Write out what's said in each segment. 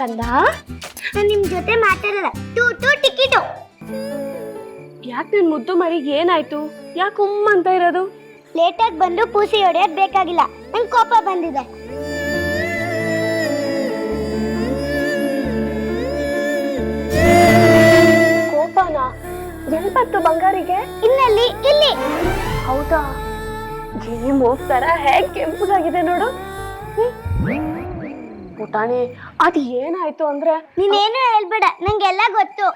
ಬಂದ ನಾನು ನಿಮ್ ಜೊತೆ ಮಾತಾಡಲ್ಲ. Two two ticket. ಯಾಕೆ ನಿನ್ ಮುದ್ದು ಮರಿಗೆ ಏನಾಯ್ತು? ಯಾಕೆ ಉಮ್ಮ ಅಂತ ಇರೋದು? ಲೇಟಾಗಿ ಬಂದು ಪೂಸಿ ಹೊಡೆಯೋದ್ ಬೇಕಾಗಿಲ್ಲ. ನಂಗೆ ಕೋಪ ಬಂದಿದೆ. ಕೋಪನ? ಎಲ್ಬತ್ತು ಬಂಗಾರಿಗೆ? ಇನ್ನಲ್ಲಿ ಇಲ್ಲಿ. ಹೌದಾ? ಗೇಮ್ ತರ ಹೇಗ್ ಕೆಂಪುದಾಗಿದೆ ನೋಡು. ಹ್ಮ್. ಪುಟಾಣಿ ಅದು ಏನಾಯ್ತು ಅಂದ್ರೆ ನೀನೇನು ಹೇಳ್ಬೇಡ ನಂಗೆಲ್ಲ ಗೊತ್ತು.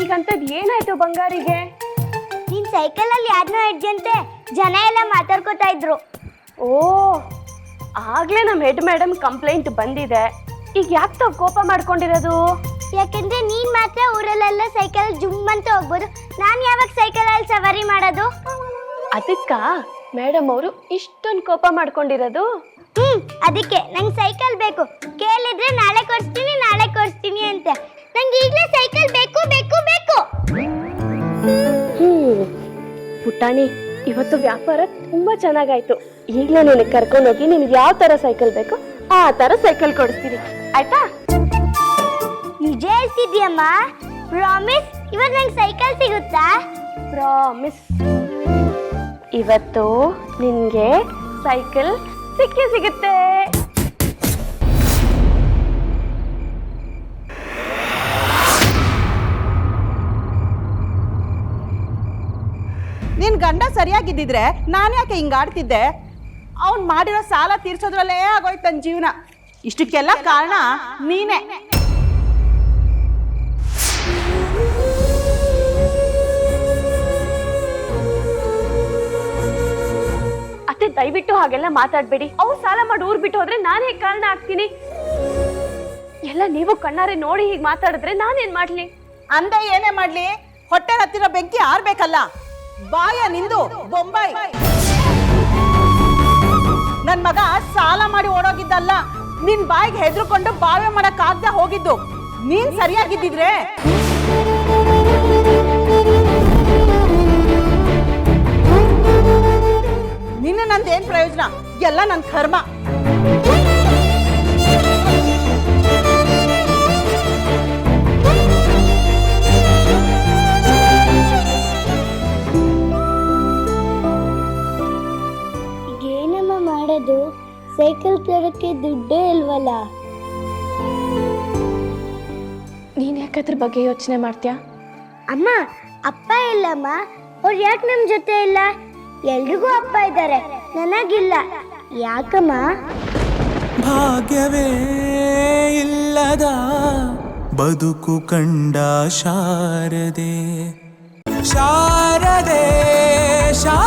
ಈಗಂತದ್ ಏನಾಯ್ತು ಬಂಗಾರಿಗೆ? ನೀನ್ ಸೈಕಲ್ ಅಲ್ಲಿ ಯಾರನ್ನೋ ಹೆಡ್ಜಂತೆ ಜನ ಎಲ್ಲ ಮಾತಾಡ್ಕೋತಾ ಇದ್ರು. ಓ ಆಗ್ಲೇ ನಮ್ಮ ಹೆಡ್ ಮೇಡಮ್ ಕಂಪ್ಲೇಂಟ್ ಬಂದಿದೆ. ಈಗ ಯಾಕೆ ತಾವ್ ಕೋಪ ಮಾಡ್ಕೊಂಡಿರೋದು? ಯಾಕಂದ್ರೆ ನೀನ್ ಮಾತ್ರ ಊರಲ್ಲೆಲ್ಲ ಸೈಕಲ್ ಜುಮ್ ಅಂತ ಹೋಗ್ಬೋದು. ನಾನ್ ಯಾವಾಗ ಸೈಕಲ್ ಅಲ್ಲಿ ಸವಾರಿ ಮಾಡೋದು? ಅದಕ್ಕ? ಮೇಡಮ್ ಅವರು ಇಷ್ಟೊಂದು ಕೋಪ ಮಾಡ್ಕೊಂಡಿರೋದು? ಹ್ಮ್ ಅದಕ್ಕೆ ನಂಗೆ ಸೈಕಲ್ ಬೇಕು. ಕೇಳಿದ್ರೆ ನಾಳೆ ಕೊಡ್ತೀನಿ ನಾಳೆ ಕೊಡ್ತೀನಿ ಅಂತ. ನಂಗೆ ಈಗಲೇ ಸೈಕಲ್ ಬೇಕು ಬೇಕು ಬೇಕು. ಹ್ಮ್ ಪುಟಾಣಿ ಇವತ್ತು ವ್ಯಾಪಾರ ತುಂಬಾ ಚೆನ್ನಾಗಾಯ್ತು. ಈಗಲೇ ನಿನಗೆ ಕರ್ಕೊಂಡೋಗಿ ನಿನಗೆ ಯಾವ ತರ ಸೈಕಲ್ ಬೇಕು ಆ ತರ ಸೈಕಲ್ ಕೊಡಿಸ್ತೀನಿ. ಆಯ್ತಾ? ನಿಜ ಹೇಳ್ತಿದ್ಯಮ್ಮ ಪ್ರಾಮಿಸ್ ಇವತ್ತು ನಂಗೆ ಸೈಕಲ್ ಸಿಗುತ್ತಾ? ಪ್ರಾಮಿಸ್ ಇವತ್ತು ನಿನ್ಗೆ ಸೈಕಲ್ ಸಿಕ್ಕೇ ಸಿಗುತ್ತೆ. ನಿನ್ ಗಂಡ ಸರಿಯಾಗಿದ್ದಿದ್ರೆ ನಾನು ಯಾಕೆ ಹಿಂಗ್ ಆಡ್ತಿದ್ದೆ? ಅವ್ನ್ ಮಾಡಿರೋ ಸಾಲ ತೀರ್ಸೋದ್ರಲ್ಲೇ ಆಗೋಯ್ತು ನನ್ನ ಜೀವನ. ಇಷ್ಟಕ್ಕೆಲ್ಲ ಕಾರಣ ನೀನೇ. ದಯವಿಟ್ಟು ಹಾಗೆಲ್ಲ ಮಾತಾಡ್ಬೇಡಿ. ಅವ್ರು ಸಾಲ ಮಾಡಿ ಊರ್ ಬಿಟ್ಟು ಹೋದ್ರೆ ನಾನು ಕಾರಣ ಆಗ್ತೀನಿ? ಎಲ್ಲ ನೀವು ಕಣ್ಣಾರೆ ನೋಡಿ ಹೀಗೆ ಮಾತಾಡಿದ್ರೆ ನಾನೇನ್ ಮಾಡ್ಲಿ? ಅಂದ ಏನೇ ಮಾಡ್ಲಿ, ಹೊಟ್ಟೆ ಹತ್ತಿರ ಬೆಂಕಿ ಆರ್ಬೇಕಲ್ಲ. ಬಾಯ ನಿಂದು ಬೊಂಬಾಯಿ ನನ್ ಮಗ ಸಾಲ ಮಾಡಿ ಓಡೋಗಿದ್ದಲ್ಲ, ನಿನ್ ಬಾಯಿಗೆ ಹೆದರ್ಕೊಂಡು ಬಾವೆ ಮಾಡಕ್ ಹೋಗಿದ್ದು. ನೀನ್ ಸರಿಯಾಗಿದ್ದಿದ್ರೆ. ಎಲ್ಲ ನನ್ನ ಕರ್ಮ. ಈಗ ಏನಮ್ಮ ಮಾಡೋದು ಸೈಕಲ್ ತರಕ್ಕೆ ದುಡ್ಡೇ ಇಲ್ವಲ್ಲ? ನೀನ್ ಯಾಕೆ ಅದ್ರ ಬಗ್ಗೆ ಯೋಚನೆ ಮಾಡ್ತೀಯಾ? ಅಮ್ಮ ಅಪ್ಪ ಇಲ್ಲಮ್ಮ. ಅವ್ರು ಯಾಕೆ ನಮ್ಮ ಜೊತೆ ಇಲ್ಲ? ಎಲ್ರಿಗೂ ಅಪ್ಪ ಇದ್ದಾರೆ ನನಗಿಲ್ಲ. ಯಾಕಮ್ಮ? ಭಾಗ್ಯವೇ ಇಲ್ಲದ ಬದುಕು ಕಂಡ ಶಾರದೆ. ಶಾರದೆ ಶಾ